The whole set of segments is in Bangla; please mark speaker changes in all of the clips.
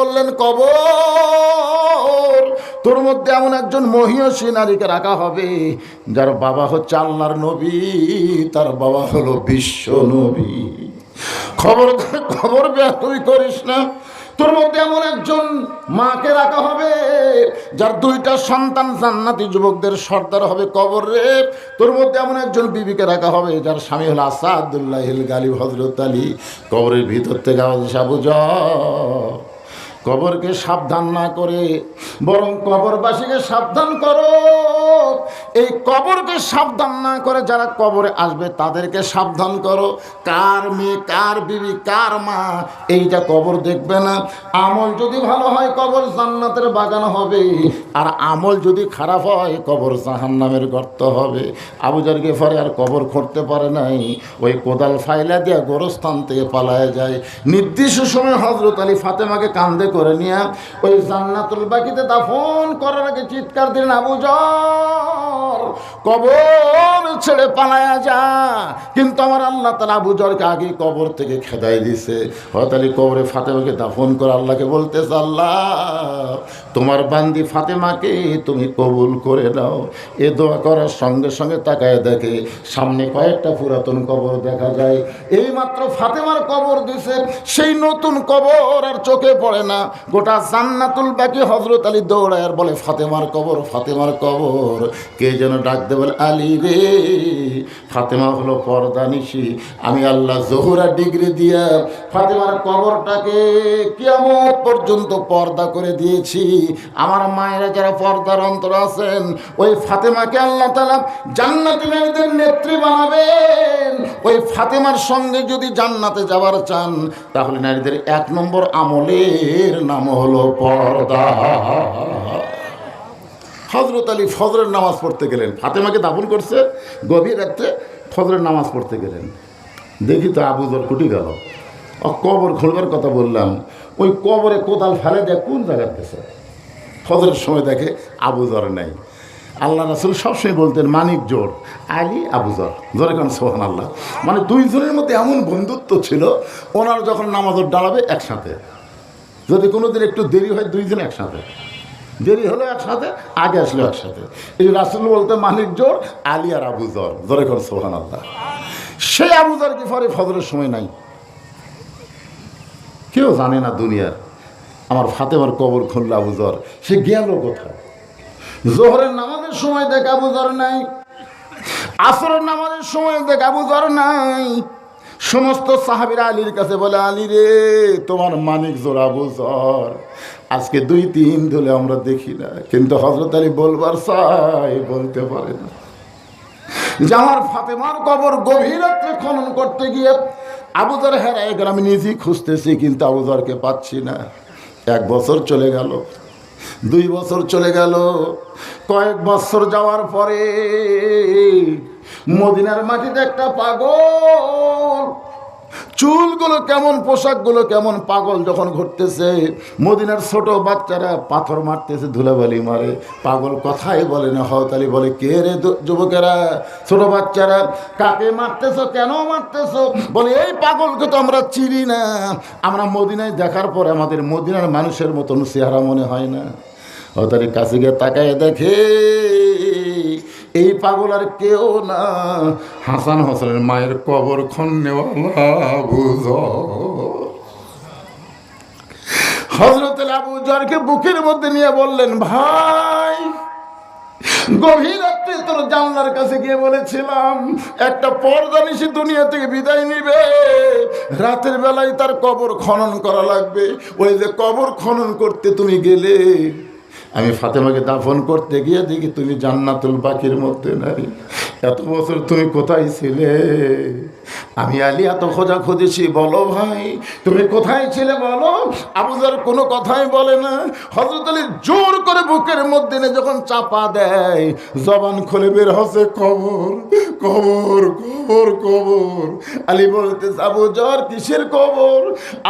Speaker 1: বললেন, কবর, তোর মধ্যে এমন একজন মহিয়সী নারীকে রাখা হবে, যার বাবা হচ্ছে আল্লাহর নবী, তার বাবা হলো বিশ্ব নবী। খবর খবর তুই করিস না। তোর মধ্যে এমন একজন মাকে রাখা হবে, যার দুইটা সন্তান জান্নাতি যুবকদের সর্দার হবে কবর রে। তোর মধ্যে এমন একজন বিবিকে রাখা হবে, যার স্বামী হলো আসাদুল্লাহ গালিব হজরত আলী। কবরের ভিতর থেকে আওয়াজ সাবু কবরকে সাবধান না করে বরং কবরবাসীকে সাবধান করো। এই কবরকে সাবধান না করে যারা কবরে আসবে, তাদেরকে সাবধান করো। কার মেয়ে, কার বিবি, কার মা এইটা কবর দেখবে না। আমল যদি ভালো হয়, কবর জান্নাতের বাগান হবে। আর আমল যদি খারাপ হয়, কবর জাহান্নামের গর্ত হবে। আবুজারকে ফরে আর কবর করতে পারে নাই। ওই কোদাল ফাইলা দিয়া গোরস্থান থেকে পালায় যায়। নির্দিষ্ট সময় হজরত আলী ফাতেমাকে কান্দে করে নিয়ে, ওই জান্নাতুল বাকিতে দাফন করার আগে চিৎকার দিলেন আবুজর কবর ছেড়ে পালায়া যা। কিন্তু আমার আল্লাহ তালা আবুজরকে আগে কবর থেকে খেদাই দিছে। হয়তো কবরে ফাতেমাকে দাফন করে আল্লাহকে বলতেছে, আল্লাহ তোমার বান্দি ফাতেমাকে তুমি কবুল করে দাও এ দোয়া করার সঙ্গে সঙ্গে তাকায় দেখে সামনে কয়েকটা পুরাতন কবর দেখা যায়। এই মাত্র ফাতেমার কবর দিছে, সেই নতুন কবর আর চোখে পড়ে না। গোটা জান্নাতুল বাকি হজরত আলী দৌড়ায় আর বলে, ফাতেমার কবর ফাতেমার কবর। কে যেন ডাক বলে, আলী রে, ফাতেমা হলো পর্দা নিশি। আমি আল্লাহ জহুরা ডিগ্রি দিয়া ফাতেমার কবরটাকে কিয়ামত পর্যন্ত পর্দা করে দিয়েছি। আমার মায়েরা যারা পর্দার অন্তর আছেন, ওই ফাতেমাকে আল্লাহ তালা জান্নাতি মেয়েদের নেত্রী বানাবেন। ওই ফাতেমার সঙ্গে যদি জান্নাতে যাবার চান, তাহলে নারীদের এক নম্বর আমলের নাম হলো পর্দা। হজরত আলী ফজরের নামাজ পড়তে গেলেন। ফাতেমাকে দাফন করছে, গভীর রাত্রে ফজরের নামাজ পড়তে গেলেন। দেখি তো আবুজর কুটি গেল। কবর খুলবার কথা বললাম, ওই কবরে কোদাল ফেলে দেয় কোন জায়গার গেছে ফজরের সময় দেখে আবু আবুজর নাই। আল্লাহ রাসুল সবসময় বলতেন, মানিক জোর, আলী আবুজর জোরে। কারণ সোহান আল্লাহ মানে দুইজনের মধ্যে এমন বন্ধুত্ব ছিল, ওনারা যখন নামাজর দাঁড়াবে একসাথে। যদি কোনো দিন একটু দেরি হয় দুইজন একসাথে। দেরি হলো একসাথে, আগে আসলো একসাথে। এই রাসুল বলতে মানিক জোর, আলী আর আবুজর জোরে। কর সোহান আল্লাহ সেই আবুজর কি পরে ফজরের সময় নাই? কেউ জানে না দুনিয়ার। আমার ফাতেমার কবর খুলল আবুজর সে গেল কোথায়? জোহরের নামাজের সময় দেখ আবুজর নাই। আসরের নামাজের সময় দেখ আবুজর নাই। সমস্ত সাহাবিরা আলীর কাছে বলে, আলী রে, তোমার মানিক জোর আবুজর আজকে দুই, তিন ধরে আমরা দেখি না। কিন্তু হজরত আলী বলবার চাই, বলতে পারে না। যে আমার ফাতেমার কবর গভীর খনন করতে গিয়ে আবুজার হেরায় গেল আমি নিজেই খুঁজতেছি, কিন্তু আবুজারকে পাচ্ছি না। এক বছর চলে গেল, দুই বছর চলে গেল, কয়েক বছর যাওয়ার পরে মদিনার মাটিতে একটা পাগল চুলগুলো কেমন, পোশাকগুলো কেমন পাগল যখন ঘুরতেছে, মদিনার ছোট বাচ্চারা পাথর মারতেছে, ধুলাবালি মারে। পাগল কথাই বলে না হতালি বলে, কে রে যুবকেরা, ছোট বাচ্চারা, কাকে মারতেছো, কেন মারতেছো? বলে, এই পাগলকে তো আমরা চিনি না। আমরা মদিনায় দেখার পরে আমাদের মদিনার মানুষের মতন চেহারা মনে হয় না। হতালি কাছে গিয়ে তাকায় দেখে এই পাগল আর কেউ না। হাসান হোসেনের মায়ের কবর খন্নেওয়ালা বুঝ। হজরত আবু জরকে বুকের মধ্যে নিয়ে বললেন, ভাই, গভীর তোর জানলার কাছে গিয়ে বলেছিলাম, একটা পর্দা নিশি দুনিয়া থেকে বিদায় নিবে। রাতের বেলায় তার কবর খনন করা লাগবে। ওই যে কবর খনন করতে তুমি গেলে আমি ফাতেমাকে দাফন করতে গিয়ে দেখি তুমি জান্নাতুল বাকির মধ্যে নাই এত বছর তুমি কোথায় ছিলে? আমি আলী, এত খোঁজা খুঁজেছি বলো ভাই। তুমি কোথায় ছিলে বলো? আবুজার কোনো কথাই বলে না। হজরত আলী জোর করে বুকের মধ্যে যখন চাপা দেয়, জবান খুলে বের হসে কবর। কবর কবর কবর। আলী বলতেছে আবু জর কিসের কবর?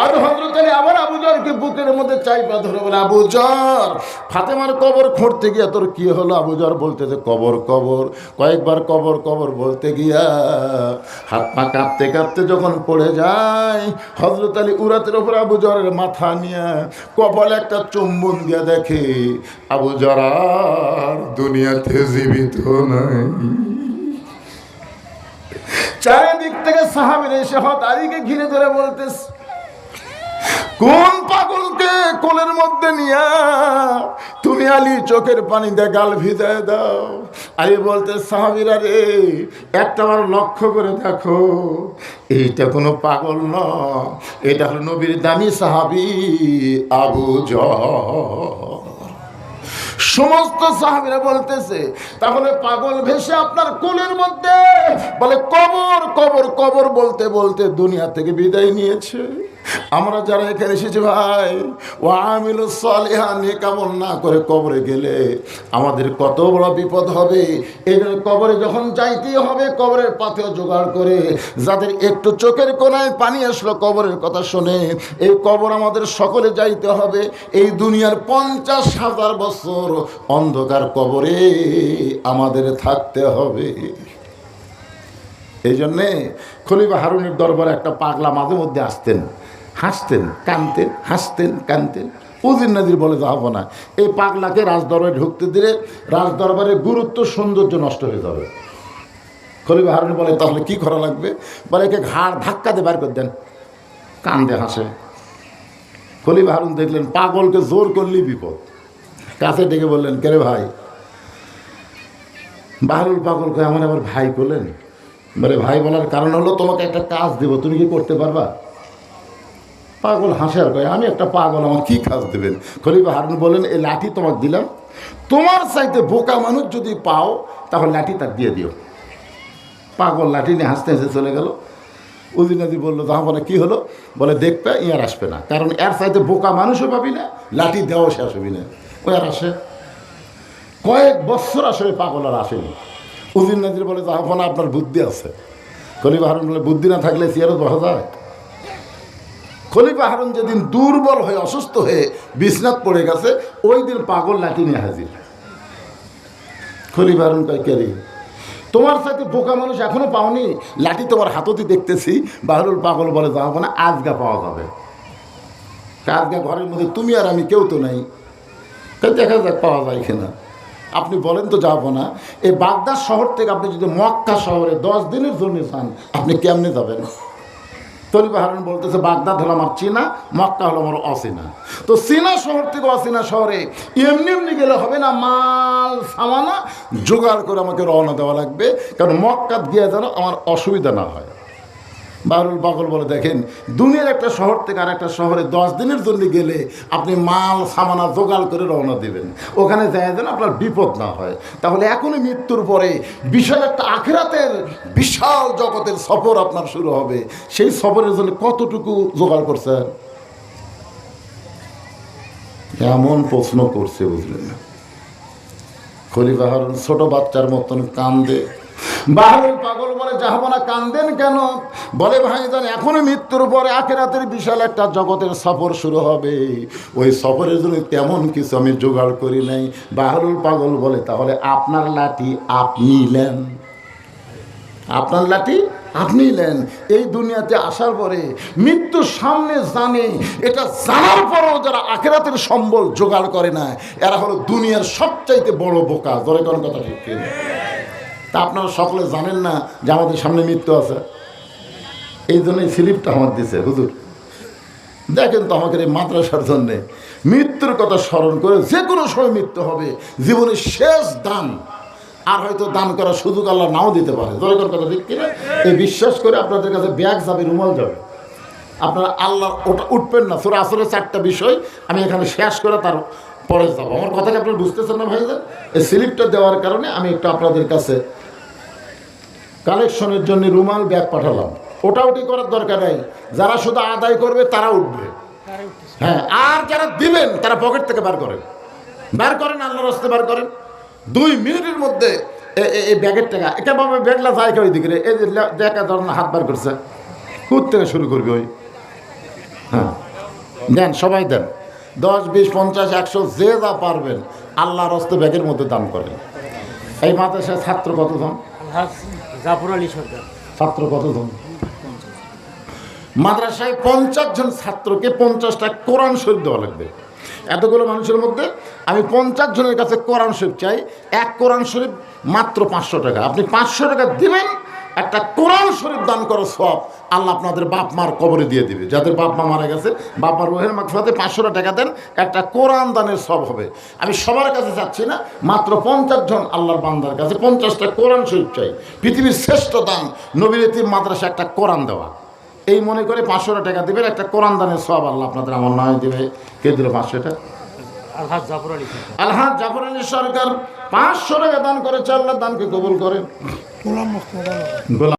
Speaker 1: আর হজরত আলী আবার আবু জরকে বুকের মধ্যে চাইপা ধরে বলে, আবু জর ফাতেমার কবর খুঁড়তে গিয়া তোর কি হলো? আবু জর বলতেছে, কবর কবর, কয়েকবার কবর কবর বলতে গিয়া হাত পা কাঁপতে কাঁপতে যখন পড়ে যায় হজরত আলী উরাতের ওপর আবু জরের মাথা নিয়ে কপালে একটা চুম্বন দিয়ে দেখে, আবু জর আর দুনিয়াতে জীবিত নাই। চারিদিক থেকে সাহাবির এসে হত আলীকে ঘিরে ধরে বলতেছে, কোন পাগলকে কোলের মধ্যে নিয়া তুমি আলী চোখের পানিতে গাল ভিজায় দাও? আলী বলতে, সাহাবিরা রে, একটা বার লক্ষ্য করে দেখো, এইটা কোনো পাগল ন এটা হলো নবীর দামি সাহাবি আবু জর সমস্ত সাহাবিরা বলতেছে, তাহলে পাগল ভেসে আপনার কোলের মধ্যে বলে কবর কবর কবর বলতে বলতে দুনিয়া থেকে বিদায় নিয়েছে। আমরা যারা এখানে এসেছি ভাই ও আমিল সালেহা না করে কবরে গেলে আমাদের কত বড় বিপদ হবে। এই কবরে যখন যাইতেই হবে, কবরের পাথর জোগাড় করে, যাদের একটু চোখের কোনায় পানি আসলো কবরের কথা শুনে, এই কবর আমাদের সকলে যাইতে হবে। এই দুনিয়ার পঞ্চাশ হাজার বছর অন্ধকার কবরে আমাদের থাকতে হবে। এই জন্যে খলিফা হারুনের দরবারে একটা পাগলা মাঝে মধ্যে আসতেন। হাসতেন, কানতেন হাসতেন, কানতেন। উজির নদীর বলে যাব না। এই পাগলাকে রাজদরবারে ঢুকতে দিলে রাজদরবারের গুরুত্ব, সৌন্দর্য নষ্ট হয়ে যাবে। খলিফা হারুন বলে, তাহলে কি করা লাগবে? বলে, একে ঘাড় ধাক্কা দিয়ে বার করে দেন। কান্দে হাসে। খলিফা হারুন দেখলেন, পাগলকে জোর করলেই বিপদ। কাছে ডেকে বললেন কেরে ভাই? বাহারুল পাগলকে এমন আবার ভাই করলেন? বলে, ভাই বলার কারণ হলো তোমাকে একটা কাজ দেবো, তুমি কি করতে পারবা? পাগল হাসে আর আমি একটা পাগল, আমার কি কাজ দেবেন? খলিফা হারুন বলেন এই লাঠি তোমাকে দিলাম। তোমার চাইতে বোকা মানুষ যদি পাও, তাহলে লাঠি তার দিয়ে দিও। পাগল লাঠি নিয়ে হাসতে হাসতে চলে গেল। উদিনাদি বলল তাহা বলে, কী হলো? বলে, দেখবে, ইয়ার আসবে না। কারণ এর চাইতে বোকা মানুষও পাবি না, লাঠি দেওয়াও শেষ হবি না। ও আর আসে। কয়েক বছর আসলে পাগল আর আসেনি। উদিন নাজির বলে তখন আপনার বুদ্ধি আছে। খলিফা হারুন বলে, বুদ্ধি না থাকলে চেয়ারও বসা যায়? খলিফা হারুন যেদিন দুর্বল হয়ে, অসুস্থ হয়ে বিছনাথ পড়ে গেছে, ওই দিন পাগল লাঠি নিয়ে হাজির খলিফা হারুন কয় তোমার সাথে বোকা মানুষ এখনও পাওনি? লাঠি তোমার হাততি দেখতেছি। বাহরুল পাগল বলে যাব না আজগা পাওয়া যাবে। আজগা ঘরের মধ্যে, তুমি আর আমি কেউ তো নাই। তা দেখা যাক, পাওয়া যায় কিনা। আপনি বলেন তো, যাব না। এই বাগদাদ শহর থেকে আপনি যদি মক্কা শহরে দশ দিনের জন্য চান আপনি কেমনে যাবেন? তলিবা হারুন বলতেছে, বাগদাদ হলো আমার চীনা, মক্কা হলো আমার অচেনা। তো চীনা শহর থেকে অচেনা শহরে এমনি এমনি গেলে হবে না, মাল, সামানা, জোগাড় করে আমাকে রওনা দেওয়া লাগবে, কারণ মক্কা গিয়ে যেন আমার অসুবিধা না হয়। বারুল পাগল বলে, দেখেন, দুনিয়ার একটা শহর থেকে আর একটা শহরে দশ দিনের জন্য গেলে আপনি মাল, সামানা জোগাড় করে রওনা দেবেন। ওখানে যায় যেন আপনার বিপদ না হয়। তাহলে এখনই মৃত্যুর পরে বিশাল একটা আখেরাতের বিশাল জগতের সফর আপনার শুরু হবে। সেই সফরের জন্য কতটুকু জোগাড় করছেন এমন প্রশ্ন করছে, বুঝলেন না। ছোট বাচ্চার মতন কান্দে। বাহুল পাগল বলে যাব কান্দেন কেন? বলে ভাইজান এখনই মৃত্যুর পরে আখেরাতের বিশাল একটা জগতের সফর শুরু হবে। ওই সফরের জন্য তেমন কিছু আমি জোগাড় করি নাই। বাহরুল পাগল বলে, তাহলে আপনার লাঠি আপনি নেন। আপনার লাঠি আপনি নেন। এই দুনিয়াতে আসার পরে মৃত্যুর সামনে জানে, এটা জানার পরেও যারা আখেরাতের সম্বল জোগাড় করে না এরা হলো দুনিয়ার সবচাইতে বড় বোকা। ধরে কোনো কথা ঠিক? তা আপনারা সকলে জানেন না যে আমাদের সামনে মৃত্যু আছে। এই জন্যই স্লিপটা আমার দিছে, হুজুর। দেখেন তো আমাকে এই মাদ্রাসার জন্যে মৃত্যুর কথা স্মরণ করে যে কোনো সময় মৃত্যু হবে, জীবনের শেষ দান। আর হয়তো দান করার সুযোগ আল্লাহ নাও দিতে পারে। দরকার কথা ঠিক কিনা? এই বিশ্বাস করে আপনাদের কাছে ব্যাগ যাবে রুমাল যাবে আপনারা আল্লাহ ওটা উঠবেন না। সুরা আসলে চারটা বিষয় আমি এখানে শেষ করে তার পরে যাব আমার কথাকে আপনারা বুঝতেছেন না ভাইজান? এই স্লিপটা দেওয়ার কারণে আমি একটু আপনাদের কাছে কালেকশনের জন্য রুমাল ব্যাগ পাঠালাম। ওটা ওটি করার দরকার নেই। যারা শুধু আদায় করবে, তারা উঠবে। হ্যাঁ আর যারা দিবেন, তারা পকেট থেকে বার করেন। বার করেন, আল্লাহর রাস্তে বার করেন। দুই মিনিটের মধ্যে এই ব্যাগের টাকা, এটা বাবা ব্যাগলা যায় কেউ দিকে? এই যে দেখা ধরনের হাত বার করছে। কুত থেকে শুরু করবে ওই? হ্যাঁ। দেন, সবাই দেন। দশ বিশ পঞ্চাশ একশো যে যা পারবেন আল্লাহর হস্তে ব্যাগের মধ্যে দান করেন। এই মাদ্রাসার ছাত্র কতজন?
Speaker 2: জাফর আলী সরকার।
Speaker 1: ছাত্র কতজন? মাদ্রাসায় পঞ্চাশ জন ছাত্রকে পঞ্চাশটা কোরআন শরীফ দেওয়া লাগবে। এতগুলো মানুষের মধ্যে আমি পঞ্চাশ জনের কাছে কোরআন শরীফ চাই। এক কোরআন শরীফ মাত্র পাঁচশো টাকা। আপনি পাঁচশো টাকা দিবেন একটা কোরআন শরীফ দান করো সব আল্লাহ আপনাদের বাপ মার কবরে দিয়ে দিবে। যাদের বাপ মা মারা গেছে, বাপ মার রোহের মাকফাতে পাঁচশো টাকা দেন, একটা কোরআন দানের সব হবে। আমি সবার কাছে যাচ্ছি না, মাত্র পঞ্চাশ জন আল্লাহর বান্দার কাছে পঞ্চাশটা কোরআন শরীফ চাই। পৃথিবীর শ্রেষ্ঠ দান, নবীর এতিম মাদ্রাসা একটা কোরআন দেওয়া। এই মনে করে পাঁচশো টাকা দিবেন, একটা কোরআন দানের সব আল্লাহ আপনাদের আমার নয় দিবে। কে দিল পাঁচশো টাকা
Speaker 2: আলহাজ জাফর আলী সরকার।
Speaker 1: আলহাজ জাফর আলী সরকার পাঁচশো টাকা দান করেছে আল্লাহ দানকে কবুল করেন। গোলাম